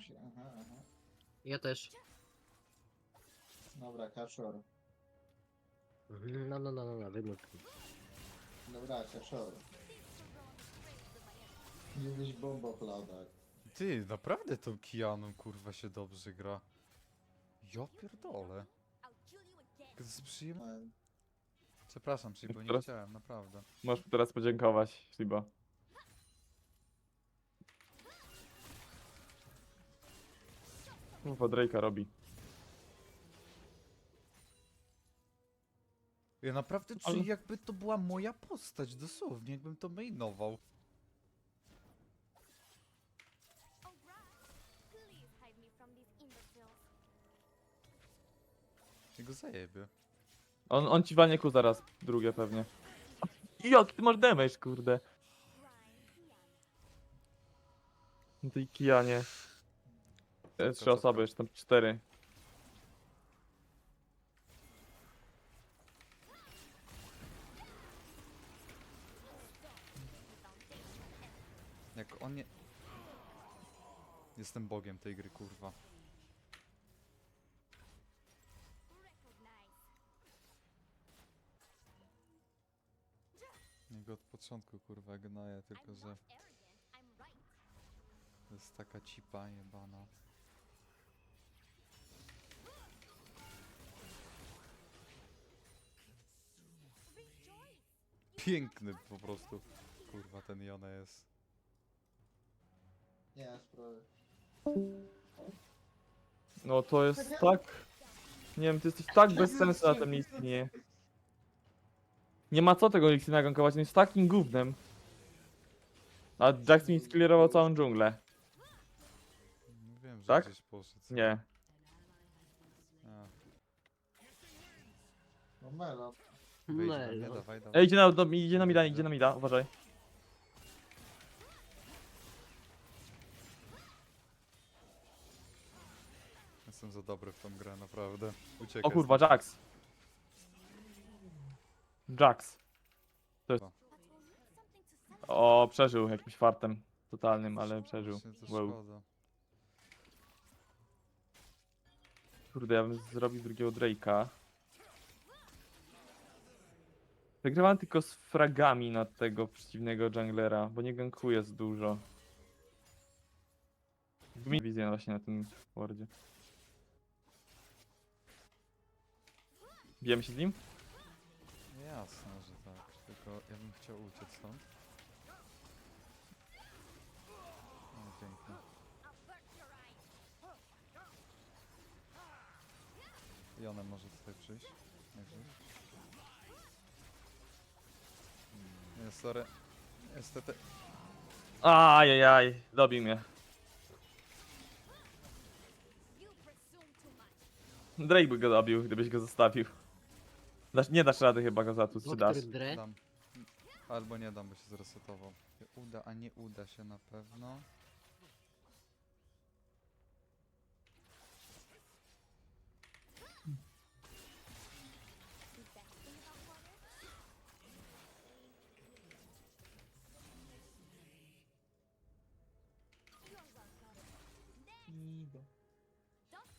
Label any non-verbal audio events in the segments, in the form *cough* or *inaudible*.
musi. Aha, aha. Ja też. Dobra, kaczor. No, no, no, no, no wymów. Dobra, kaczor. Kiedyś bombokladach. Ty, naprawdę tą Kianą kurwa się dobrze gra. Ja pierdolę. To jest przyjemne. Przepraszam, Shibo, nie Teraz- chciałem, naprawdę. Możesz teraz podziękować, Shiba. Kurwa, Drake'a robi. Ja naprawdę Ale- czuję jakby to była moja postać, dosłownie, jakbym to mainował. Ty go zajebie. On, on ci walnie ku zaraz, drugie pewnie. Jak ty masz damage, kurde. Na tej kijanie. Trzy cofka. osoby, jeszcze tam cztery. Jak on nie... Jestem bogiem tej gry, kurwa. Jego od początku, kurwa, gnaję, tylko że to jest taka cipa jebana. Piękny po prostu, kurwa, ten Jone jest. nie ma sprawy. No to jest tak... Nie wiem, ty jesteś tak bez sensu na tym Listinie. Nie ma co tego Listina gankować, on jest takim gównem. A Jax mi sklirował całą dżunglę. Wiem, że Tak? gdzieś poszedł. Nie. A, No melo. Wyjdź do mnie, Melo. dawaj, dawaj. Ej, idzie na, do, idzie na mida, idzie na mida, uważaj. Jestem za dobry w tą grę, naprawdę. Uciekaj. O kurwa. Jax. Jax. O, przeżył jakimś fartem totalnym, ale przeżył. Właśnie to Wow. szkoda. Kurde, ja bym zrobił drugiego Drake'a. Wygrywam tylko z fragami na tego przeciwnego junglera, bo nie gankuje za dużo. Mi wizję właśnie na tym wardzie. Bijemy się z nim? Jasne, że tak. Tylko ja bym chciał uciec stąd. O, pięknie. I ona może tutaj przyjść. Jak. Sorry. Niestety. Ajajaj, dobił mnie. Drake by go dobił, gdybyś go zostawił. Dasz, nie dasz rady chyba go zatłuc, czy dasz? Dre. Dam. Albo nie dam, bo się zresetował. Uda, a nie uda się na pewno.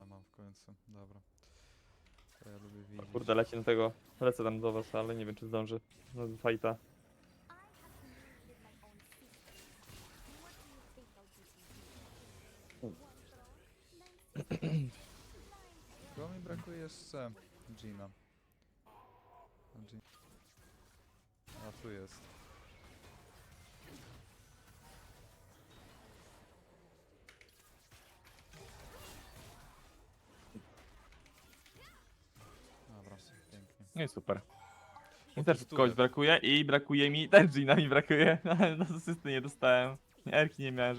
A mam w końcu, dobra. To ja lubię widzieć. Kurde, leci na tego. Lecę tam do was, ale nie wiem czy zdążę. No, fajta. *clears throat* Bo mi brakuje jeszcze Gina. A, Gin... A tu jest. No i super. Mi też tu kogoś brakuje i brakuje mi. Też Gina mi brakuje, ale *laughs* no asysty nie dostałem. Erki nie miałem.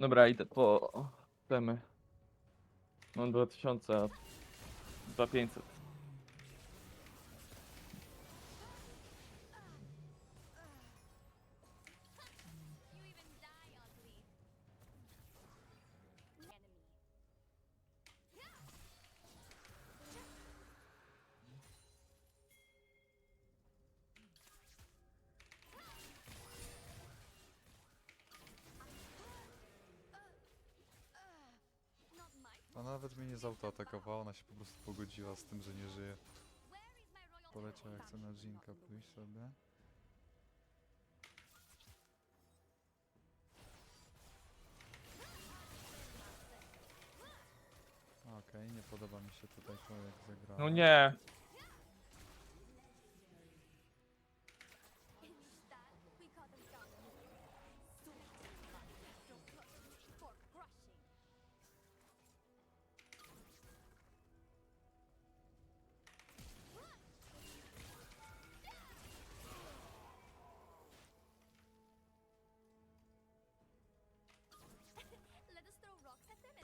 Dobra, idę po temy. Mam 2000, a 2500. nawet mnie nie zautoatakowała, ona się po prostu pogodziła z tym, że nie żyje. Poleciał jak chce na Jinka pójść sobie. Okej, nie podoba mi się tutaj to jak zagrała. No nie.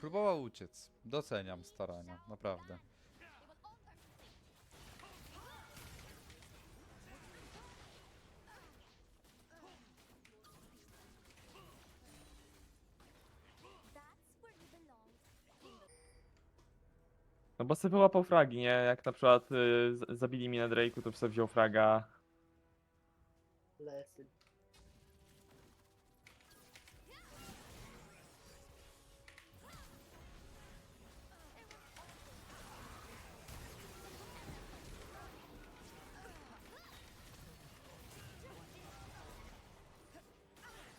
Próbował uciec. Doceniam starania, naprawdę. No bo sobie wyłapał fragi, nie? Jak na przykład y, z- zabili mnie na Drake'u, to sobie wziął fraga. Lesy.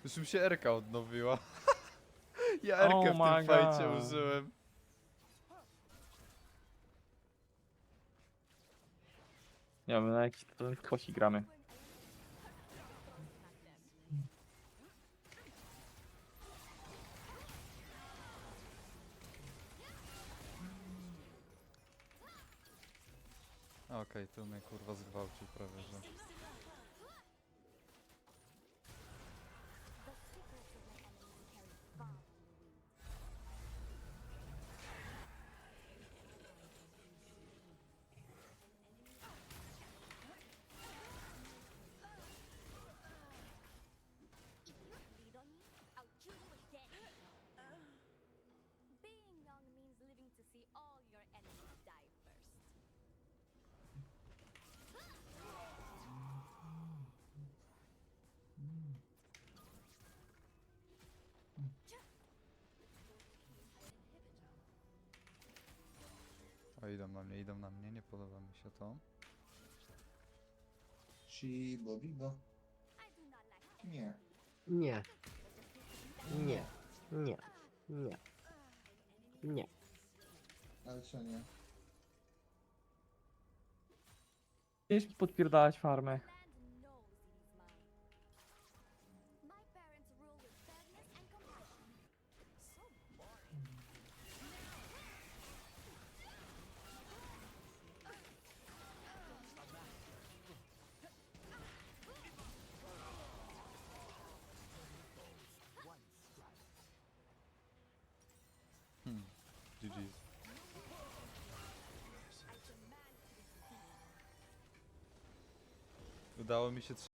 Już mi się Erka odnowiła. *laughs* ja Oh Erkę w my tym fajcie God. użyłem. Nie wiem, na jakiś ten kosi gramy. Okej, tu mnie kurwa zgwałcił prawie, że. O, idą na mnie, idą na mnie, nie podoba mi się to. Shibo, bibo. Nie. Nie. Nie. Nie. Nie. Nie. Ale co nie? Chcieliśmy podpierdalać farmę. Udało mi się